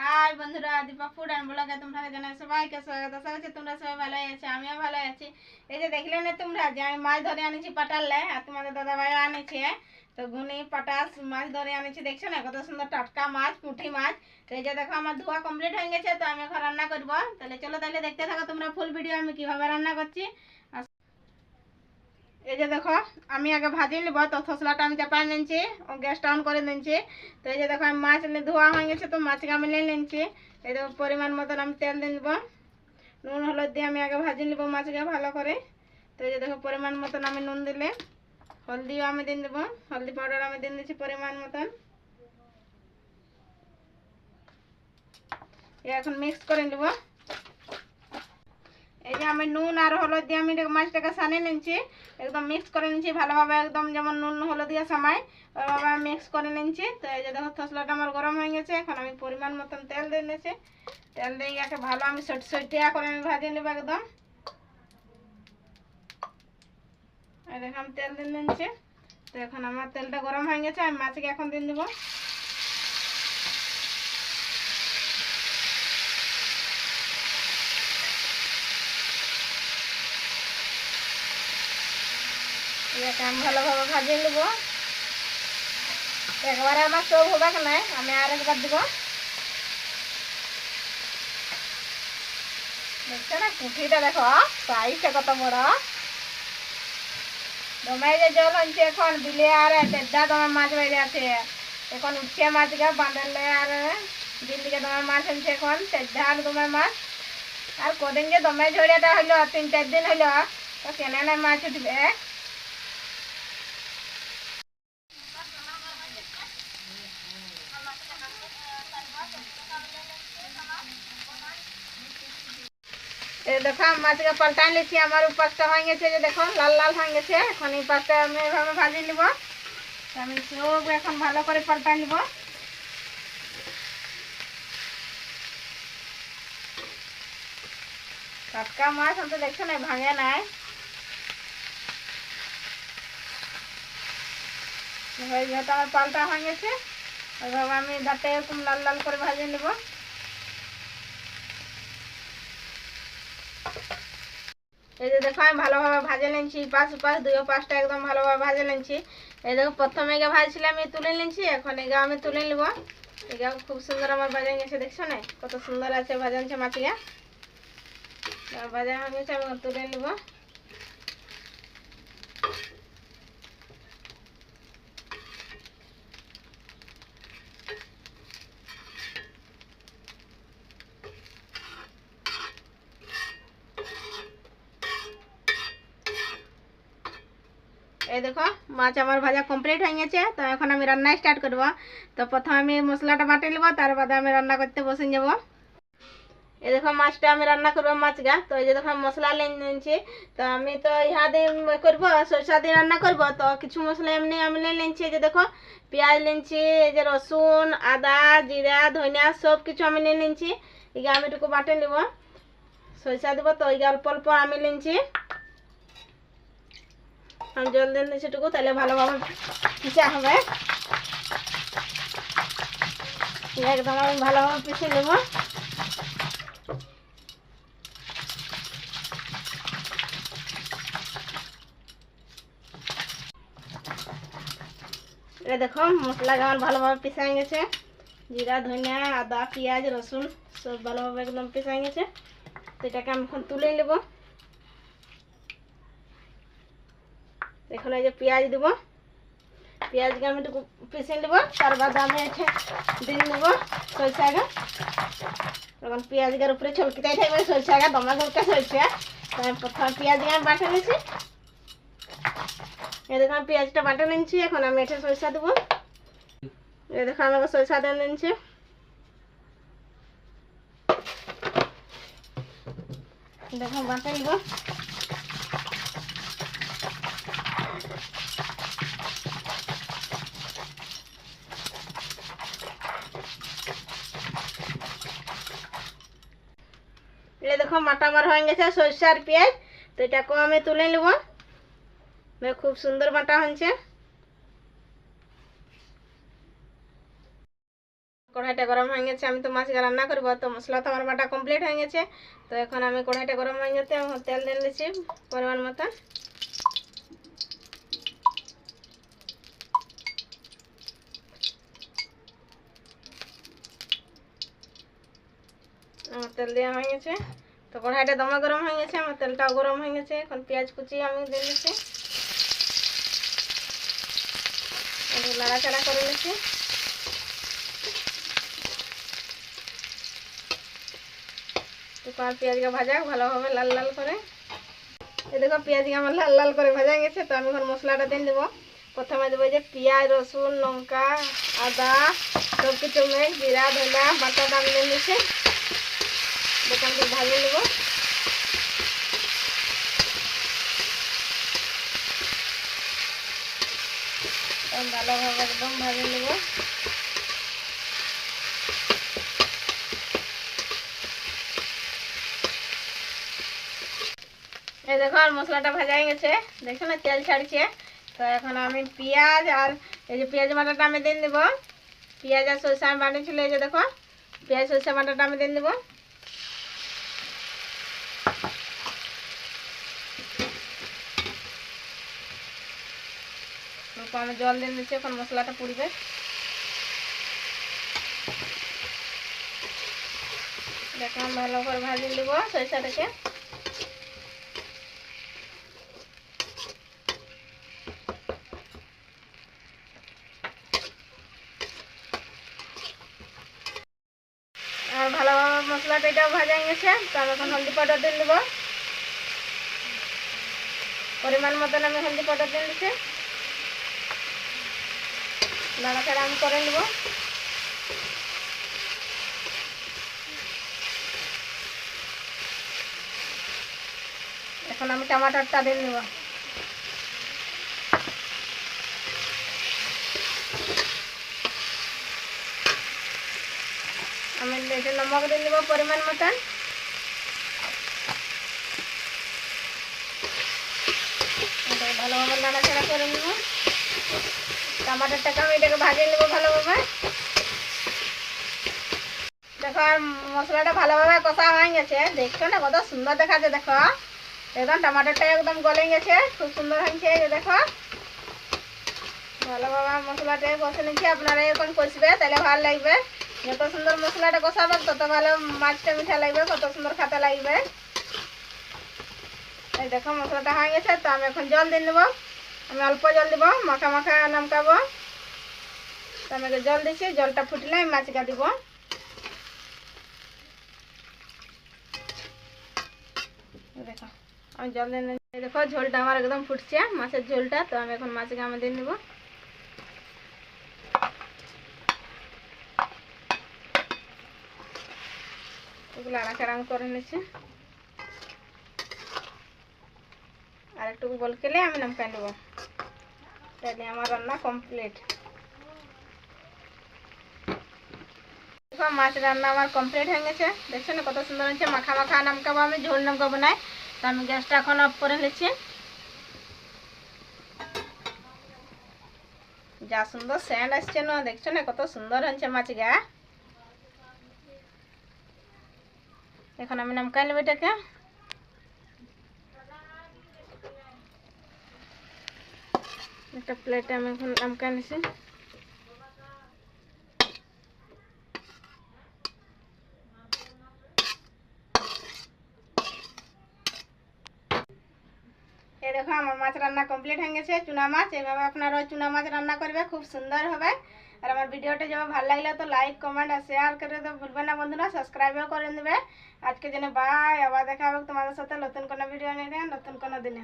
High বন্ধুরা, Dipa food and ব্লগে তোমরা জানাই সবাইকে স্বাগত। আশা করছি তোমরা সবাই ভালো আছো, আমিও ভালো আছি। এই যে দেখলে না তোমরা যে আমি মাছ ধরে আনেছি পাটালে আর তোমাদের দাদা ভাইও আনেছে তো গুনি পাটাস মাছ ধরে আনেছি, দেখছ না? কত সুন্দর টাটকা মাছ, পুঁটি মাছ। তো এই যে দেখো, আমার ধোয়া কমপ্লিট হয়ে গেছে, তো আমি এখন রান্না করব। তাহলে চলো তাহলে দেখতে থাকো তোমরা ফুল ভিডিও আমি কীভাবে রান্না করছি। এই যে দেখো, আমি আগে ভাজি নিব, তো থসলাটা আমি চাপাই নিচ্ছি ও গ্যাসটা অন করে নিচ্ছি তো এই যে দেখো, আমি মাছ ধোয়া হয়ে গেছে, তো মাছকে আমি নিয়ে নিচ্ছি এই দেখো, পরিমাণ মতন আমি তেল দিয়ে দেবো নুন, হলুদ দিয়ে আমি আগে ভাজি নিব মাছকে ভালো করে। তো এই যে দেখো, পরিমাণ মতন আমি নুন দিলে, হলদিও আমি দিয়ে দেবো হলদি পাউডার আমি দিয়ে দিচ্ছি পরিমাণ মতন। এখন মিক্স করে নেব। এই যে আমি নুন আর হলুদ দিয়ে আমি মাছটাকে সানে নিচ্ছি একদম মিক্স করে নিচ্ছি ভালোভাবে একদম যেমন নুন, হলুদ দিয়ে সামাই ওইভাবে মিক্স করে নিচ্ছি তো এই যে দেখো, তসলাটা আমার গরম হয়ে গেছে, এখন আমি পরিমাণ মতন তেল দিয়ে নিয়েছি। তেল দিয়ে একে ভালো আমি সট সটিয়া করে আমি ভাজিয়ে নেব একদম। দেখো আমি তেল দিয়ে নিচ্ছি তো এখন আমার তেলটা গরম হয়ে গেছে, আমি মাছকে এখন দিয়ে দেবো এটাকে আমি ভালোভাবে ভাজিয়ে নেব। একবারে আমার সব হবে নাই, আমি আর একবার দিব। দেখছ না পুঁঠিটা দেখো সাইজটা কত বড়। দমে যে জল হচ্ছে এখন, বিলে আর দেড়টা তোমার মাছ বেড়ে আছে। এখন উঠছে মাছকে বাঁধালে আর বিল দিকে তোমার মাছ হচ্ছে এখন তেড্ডা আর তোমার মাছ। আর কদিন যে দমে ঝড়িয়াটা হইল, তিন চার দিন হইল, তো কেনে নাই মাছ উঠবে? দেখো মাছকে পাল্টাই নিচ্ছি আমার উপাসটা হয়ে গেছে যে দেখো, লাল লাল হয়ে গেছে। এখন এই পাশটা আমি এভাবে ভাজি নিব। আমি সব এখন ভালো করে পাল্টাই নিব। টাটকা মাছ আমি তো দেখছ না ভাঙে নাই। যেহেতু আমার পাল্টা হয়ে গেছে, ওইভাবে আমি দাঁতে এরকম লাল লাল করে ভাজে নেব। এই যে দেখো, আমি ভালোভাবে ভাজে নিয়েছি। পাশ পাশ, দুই পাশটা একদম ভালোভাবে ভাজে নিয়েছি। এই দেখো, প্রথমে এগে ভাজছিলাম আমি তুলে নিয়েছি, এখন এগা আমি তুলে নিব। এগা খুব সুন্দর আমার ভাজা গেছে, দেখছ না? কত সুন্দর আছে ভাজানছে মাটিয়া ভাজা হয়ে গেছে, আমি তুলে নিব। এই দেখো, মাছ আমার ভাজা কমপ্লিট হয়ে গেছে, তো এখন আমি রান্না স্টার্ট করব। তো প্রথমে আমি মশলাটা বাটে নেব, তার বাদে আমি রান্না করতে বসে যাব। এই দেখো, মাছটা আমি রান্না করব মাছটা তো এই যে দেখো, মশলা নিয়েছি। তো আমি তো ইহা দিয়ে করব, সরষা দিয়ে রান্না করব, তো কিছু মশলা এমনি আমি নিয়েছি যে দেখো, পেঁয়াজ নিয়েছি, এই যে রসুন, আদা, জিরা, ধনিয়া, সব কিছু আমি নিয়ে নিয়েছি। এই আমি এটুকু বাটে নেব। সরষা দেবো, তো এই অল্প অল্প আমি নিয়েছি। জল দিয়ে দিচ্ছি টুকু তাহলে ভালোভাবে পিসা হবে। একদম আমি ভালোভাবে পিষে নেব। এটা দেখো মশলা আমার ভালোভাবে পিসাই গেছে। জিরা, ধনিয়া, আদা, পেঁয়াজ, রসুন, সব ভালোভাবে একদম পিসাই গেছে। সেটাকে আমি এখন তুলে নেব। এখন এই যে পেঁয়াজ দেব। পেঁয়াজকে আমি একটু পিষে নেব তার বাদ আমি এসে দিয়ে নেব সরষাকে এখন পেঁয়াজকের উপরে ছলকিটাই থাকবে সরষাকে দমা গলকা সরষা। প্রথমে পেঁয়াজকে আমি বাটে নিয়েছি এই দেখো আমি পেঁয়াজটা বাটে নিচ্ছি এখন আমি এঠে সরষা দেবো। এই দেখো আমাকে সরষা দিয়ে নিচ্ছি দেখো বাটে নিব। এই দেখো মাটা আমার হয়ে গেছে, সরষে আর পেঁয়াজ। তো এটাকেও আমি তুলে নেব। খুব সুন্দর বাটা হয়েছে। কড়াইটা গরম হয়ে গেছে, আমি তো মাছকে রান্না করব, তো মশলা তো আমার বাটা কমপ্লিট হয়ে গেছে। তো এখন আমি কড়াইটা গরম হয়ে গেছে, আমি তেল দিয়ে দিচ্ছি পরিমাণ আমার তেল দেওয়া হয়ে গেছে। তো কড়াইটা দমে গরম হয়ে গেছে, আমার তেলটাও গরম হয়ে গেছে, এখন পেঁয়াজ কুচি আমি দিয়ে দিচ্ছি। নাড়াচাড়া করে নিচ্ছি। ভাজা ভালোভাবে লাল লাল করে। এই দেখো পেঁয়াজকে আমার লাল লাল করে ভাজা গেছে, তো আমি এখন মশলাটা দিয়ে দেবো। প্রথমে দেবো যে পেঁয়াজ, রসুন, লঙ্কা, আদা সব কিছু জিরা ধনা বাটাটা আমি দিয়ে ভাজে নেব। ভালোভাবে একদম ভাজে নেব। এই দেখো, আর মশলাটা ভাজা হয়ে গেছে। দেখছ না, তেল ছাড়ছে। তো এখন আমি পেঁয়াজ আর এই যে পেঁয়াজ বাটাটা আমি দিয়ে দেবো পেঁয়াজ আর সরষে আমি বানিয়েছিল, এই যে দেখো, পেঁয়াজ সরষে বাটাটা আমি দিয়ে দেবো অল্প আমি জল দিয়ে দিচ্ছি এখন মশলাটা পুড়বে। দেখলাম ভালো করে ভাজিয়ে দেবো সরিষাটাকে আর ভালোভাবে মশলাটা এটাও ভাজা গেছে, তো এখন হলদি পাউডার দিয়ে দেবো পরিমাণ মতন আমি হলদি পাউডার দিয়ে দিচ্ছি নাড়াচাড়া আমি করে নেব। এখন আমি টমাটারটা দিয়ে নেব। আমি এটা নমক দিয়ে নেব পরিমাণ মতন। ভালোভাবে নাড়াচাড়া করে নেব। টমাটোরটাকে আমি এটাকে ভাজিয়ে নেব ভালোভাবে। দেখো, আর মশলাটা ভালোভাবে কষা হয়ে গেছে। দেখছ না কত সুন্দর দেখাচ্ছে, দেখো। একদম টমাটোরটা একদম গলে গেছে, খুব সুন্দর হয়েছে দেখো। ভালোভাবে মশলাটা কষে নিচ্ছি, আপনারা এরকম কষবে, তাহলে ভালো লাগবে। যত সুন্দর মশলাটা কষাবে, তত ভালো মাছটা মিঠা লাগবে, কত সুন্দর খেতে লাগবে। দেখো, মশলাটা হয়ে গেছে, তো আমি এখন জল দিয়ে নেব। আমি অল্প জল দিব, মাখা মাখা নামকাবো তো জল দিচ্ছি জলটা ফুটলে আমি মাছটা দিব। দেখো, আমি জল দিয়ে দেখো, ঝোলটা আমার একদম ফুটছে, মাছের ঝোলটা, তো আমি এখন মাছকে আমি দিয়ে নেব। এগুলো করে আর একটু বল খেলে আমি নামকা নেব। তাহলে আমার রান্না কমপ্লিট মাছ রান্না আমার কমপ্লিট হয়ে গেছে। দেখছ না কত সুন্দর হচ্ছে মাখা মাখা নামকাবো আমি, ঝোল নামকা বানাই তো আমি গ্যাসটা এখন অফ করে নিচ্ছি যা সুন্দর স্যান্ড আসছে না, দেখছ না কত সুন্দর হচ্ছে মাছ গা। এখন আমি নামকা নেব এটাকে। একটা প্লেটে আমি এখন নামকা নিছি এই দেখো, আমার মাছ রান্না কমপ্লিট হয়ে গেছে। চুনা মাছ, এভাবে আপনারা চুনা মাছ রান্না করবে, খুব সুন্দর হবে। আর আমার ভিডিওটা যেমন ভালো লাগলে তো লাইক কমেন্ট আর শেয়ার করে তো ভুলবে না বন্ধুরা সাবস্ক্রাইবও করে নেবে। আজকে জন্য বাই আবার দেখা হবে তোমাদের সাথে নতুন কোনো ভিডিও নিয়ে, নতুন কোনো দিনে।